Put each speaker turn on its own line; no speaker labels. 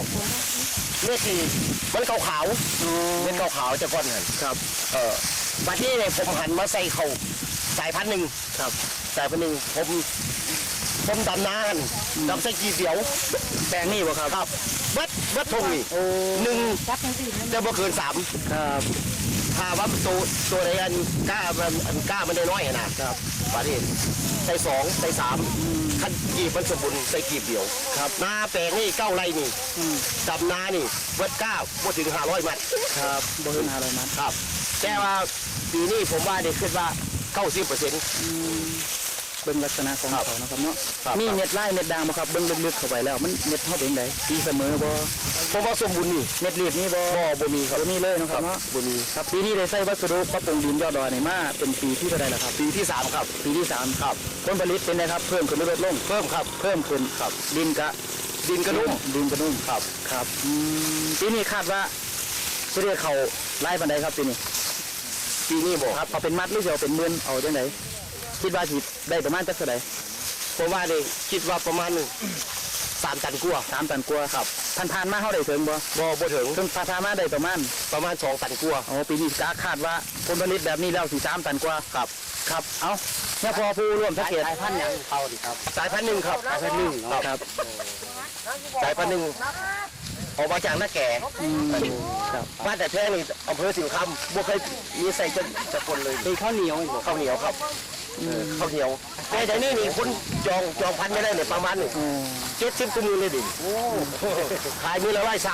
ครับเม็ดที่มันขาวขาวๆเม็ดขาวขาวๆจะก้อนหัน
ครับ
เออมาที่เนี่ยผมหันมาใส่เขาสายพันธุ์หนึ่ง
ครับ
สายพันธุ์หนึ่งผมผมดำนานดำใส่กีเดียว
แปลงนี่บ่ครับ
ครับเบัดเบัดทงนี่
โอ้
หนึ่ง
จับจังสี่นั่น
จะบ่เกินสาม
ครับ
ถ้าว่าตัวตัวใดอันกล้ามันอันกล้ามันได้น้อยขนาด
ครับ
มาที่ใส่สองใส่สามคันกีบมันสมบูรณ์ใส่กีบเดียว
ครับ
นาแปลงนี่เก้าไร่นี่
อืม
ดำนานี่เบิดก้าบ่ถึงห้าร้อยมัด
ครับบ่ถึง500มัด
ครับ แต่ว่าปีนี้ผมว่าได้ขึ้นว่าเก้าสิบเปอร์เซ็นต์
เบิ่งลักษณะของ
ครับ
เขานะครับเนาะ
ครับ
มีเม็ดลายเม็ดด่างบ่ครับเบิ่งลึกๆเข้าไปแล้วมันเม็ดเฮาเป็นไดตีเสมอบ่
ผมว่าสมบูรณ์นี่
เม็ดรีบนี่บ่
บ่บ่มีครับ
บ่มีเลยเนาะครับเนาะ
บ่มี
ครับปีนี้ได้ใส่วัสดุปรับปรุงดินยอดดอยนี่มาเป็นปีที่เท่าไหร่แล้วครับ
ปีที่สามครับ
ปีที่สามครับผลผลิตเป็นไงครับเพิ่มขึ้นหรือลดลง
เพิ่มครับ
เพิ่มขึ้นครับดินกะ
ดินกระนุ่ม
ดินกระนุ่ม
ครับ
ครับอืมปีนี้คาดว่าจะเรียกเขาไล่บันไดครับปีนี้
ปีนี้บ่
ครับเอาเป็นมัดหรือจะเอาเป็นหมื่นเอาจังได คิดว่าสิได้ประมาณจักเท่าใด
ผมว่านี่คิดว่าประมาณสามตันกว่า
สามตันกว่าครับพันทานๆมาเท่าได้ถึงบ่
บ่บ่ถึง
ถึงพาทานมาได้ประมาณ
ประมาณสองตันกว่า
อ๋อปีนี้กาคาดว่าผลผลิตแบบนี้แล้วสิสามตันกว่าครับครับเอาเนี่ยพอผู้ร่วมสังเกต
สายพันธุ์หยังเขาดิครับสายพันธุ์หนึ่งครับสายพันธุ์หนึ่ง
ครับ
สายพันธุ์หนึ่งออกมาจากหน้าแก่
อืมครับ
บ้านแต่แท้นี่อำเภอสิงห์คำบ่เคยมีใส่จะจะคนเลยเป็นข้าวเหนียวข้าวเหนียวครับ เออข้าวเหนียวแต่แต่นี่นี่คนจองจองพันธุ์ไม่ได้เนี่ยประมาณหนึ่ง
อืม
เจ็ดสิบกว่ามือเลยดิขายมือละร้อยสาม